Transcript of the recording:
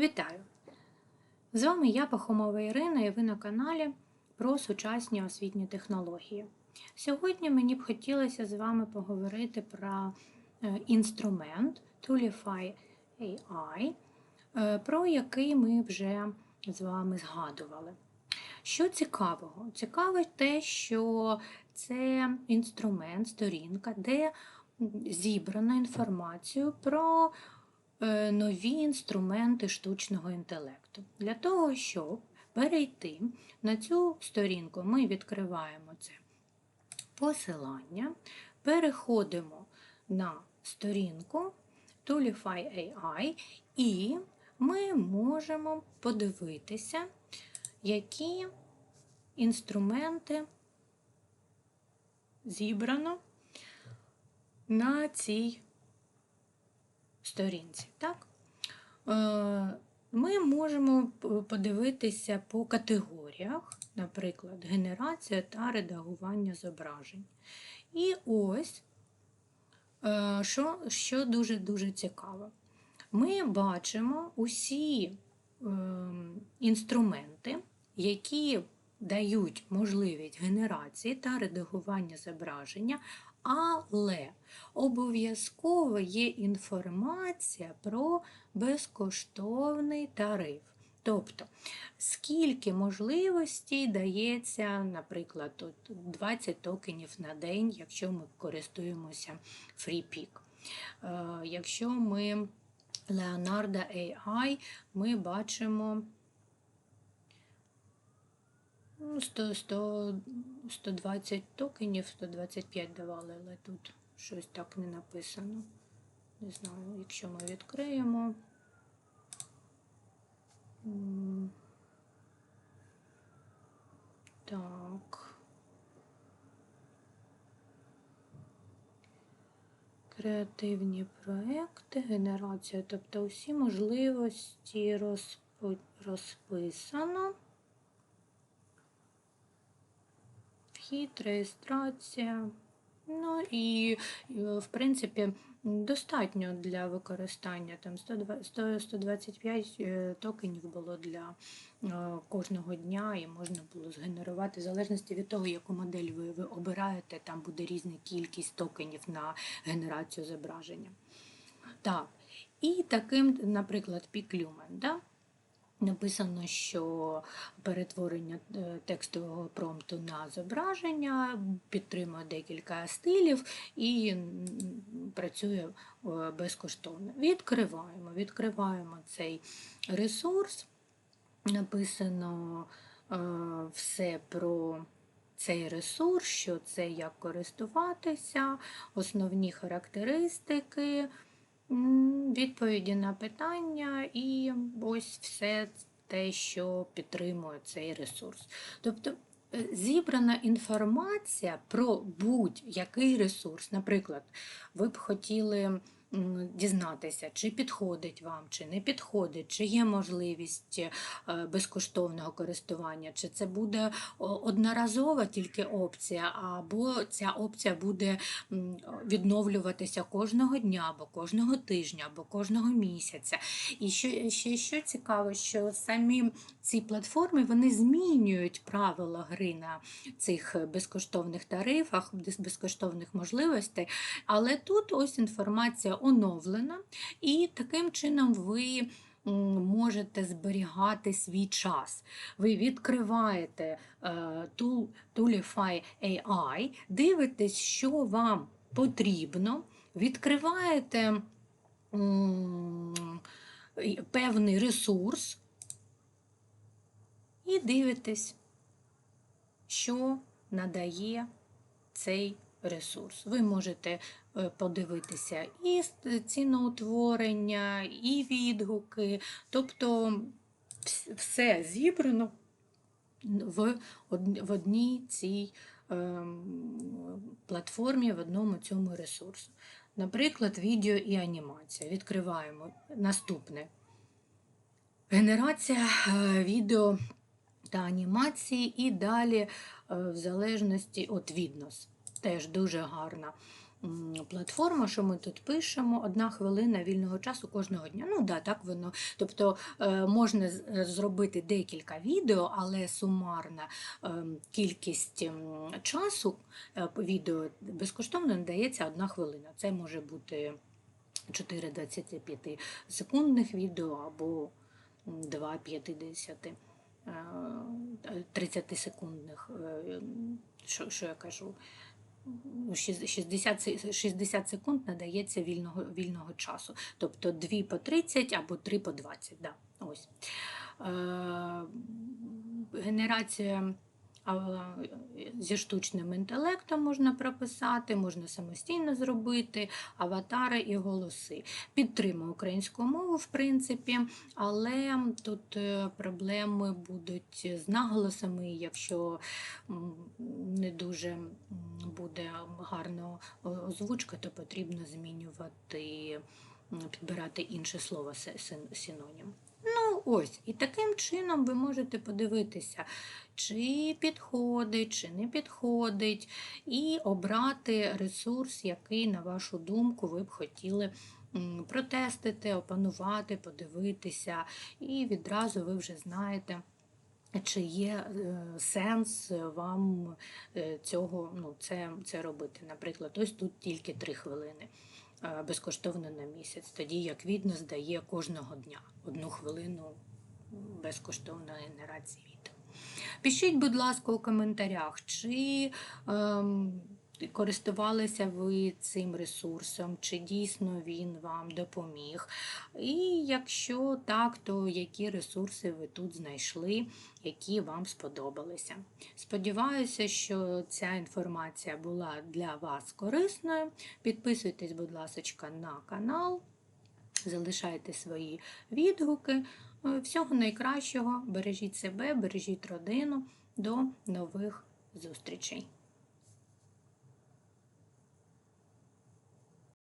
Вітаю! З вами я, Пахомова Ірина, і ви на каналі про сучасні освітні технології. Сьогодні мені б хотілося з вами поговорити про е, інструмент Toolify AI, е, про який ми вже з вами згадували. Що цікавого? Цікаве те, що це інструмент, сторінка, де зібрано інформацію про нові інструменти штучного інтелекту. Для того, щоб перейти на цю сторінку, ми відкриваємо це посилання, переходимо на сторінку Toolify AI і ми можемо подивитися, які інструменти зібрано на цій сторінці. Так? Е, Ми можемо подивитися по категоріях, наприклад, генерація та редагування зображень. І ось, е, що, дуже-дуже цікаво. Ми бачимо усі ем, інструменти, які дають можливість генерації та редагування зображення, але обов'язково є інформація про безкоштовний тариф. Тобто, скільки можливостей дається, наприклад, 20 токенів на день, якщо ми користуємося FreePick. Е, Якщо ми Leonardo AI, ми бачимо ну, 100, 100, 120 токенів, 125 давали, але тут щось так не написано. Не знаю, якщо ми відкриємо. Так. Креативні проекти, генерація, тобто усі можливості розписано. Вхід, реєстрація. Ну і, е, в принципі, достатньо для використання. Там 125 е, токенів було для е, кожного дня, і можна було згенерувати, в залежності від того, яку модель ви, ви обираєте, там буде різна кількість токенів на генерацію зображення. Так, і таким, наприклад, Piclumen, да? Написано, що перетворення е, текстового промпту на зображення підтримує декілька стилів і працює е, безкоштовно. Відкриваємо, відкриваємо цей ресурс. Написано е, все про цей ресурс, що це як користуватися, основні характеристики, відповіді на питання і ось все те, що підтримує цей ресурс. Тобто е, зібрана інформація про будь-який ресурс. Наприклад, ви б хотіли дізнатися, чи підходить вам, чи не підходить, чи є можливість е, безкоштовного користування, чи це буде одноразова тільки опція, або ця опція буде відновлюватися кожного дня, або кожного тижня, або кожного місяця. І що, ще що цікаво, що самі ці платформи вони змінюють правила гри на цих безкоштовних тарифах, без- безкоштовних можливостей. Але тут ось інформація оновлена, і таким чином ви можете зберігати свій час. Ви відкриваєте е, Toolify AI, дивитесь, що вам потрібно, відкриваєте певний ресурс і дивитесь, що надає цей ресурс. Ви можете подивитися і ціноутворення, і відгуки, тобто все зібрано в, одній цій ем, платформі, в одному цьому ресурсу. Наприклад, відео і анімація. Відкриваємо наступне. Генерація е, відео та анімації, і далі, е, в залежності від віднос. Теж дуже гарна платформа, що ми тут пишемо, одна хвилина вільного часу кожного дня. Ну да, так воно. Тобто е, можна е, зробити декілька відео, але сумарна ем, кількість часу е, відео безкоштовно надається одна хвилина. Це може бути 4 25 секундних відео або 2 50 е, 30 секундних. е, Що, що я кажу? Ну, 60, 60 секунд надається вільного, вільного часу. Тобто 2 по 30 або 3 по 20. Да, ось. Е, генерація зі штучним інтелектом можна прописати, можна самостійно зробити аватари і голоси. Підтримую українську мову, в принципі, але тут е, проблеми будуть з наголосами, якщо не дуже буде гарно озвучка, то потрібно змінювати, підбирати інше слово синонім. Ну, ось, і таким чином ви можете подивитися, чи підходить, чи не підходить, і обрати ресурс, який, на вашу думку, ви б хотіли протестити, опанувати, подивитися, і відразу ви вже знаєте. Чи є е, сенс вам е, цього ну, це, це робити? Наприклад, ось тут тільки 3 хвилини безкоштовно на місяць, тоді як відно здає кожного дня одну хвилину безкоштовної генерації відео. Пишіть, будь ласка, у коментарях, чи ем, користувалися ви цим ресурсом, чи дійсно він вам допоміг. І якщо так, то які ресурси ви тут знайшли, які вам сподобалися. Сподіваюся, що ця інформація була для вас корисною. Підписуйтесь, будь ласка, на канал, залишайте свої відгуки. Е, Всього найкращого, бережіть себе, бережіть родину. До нових зустрічей!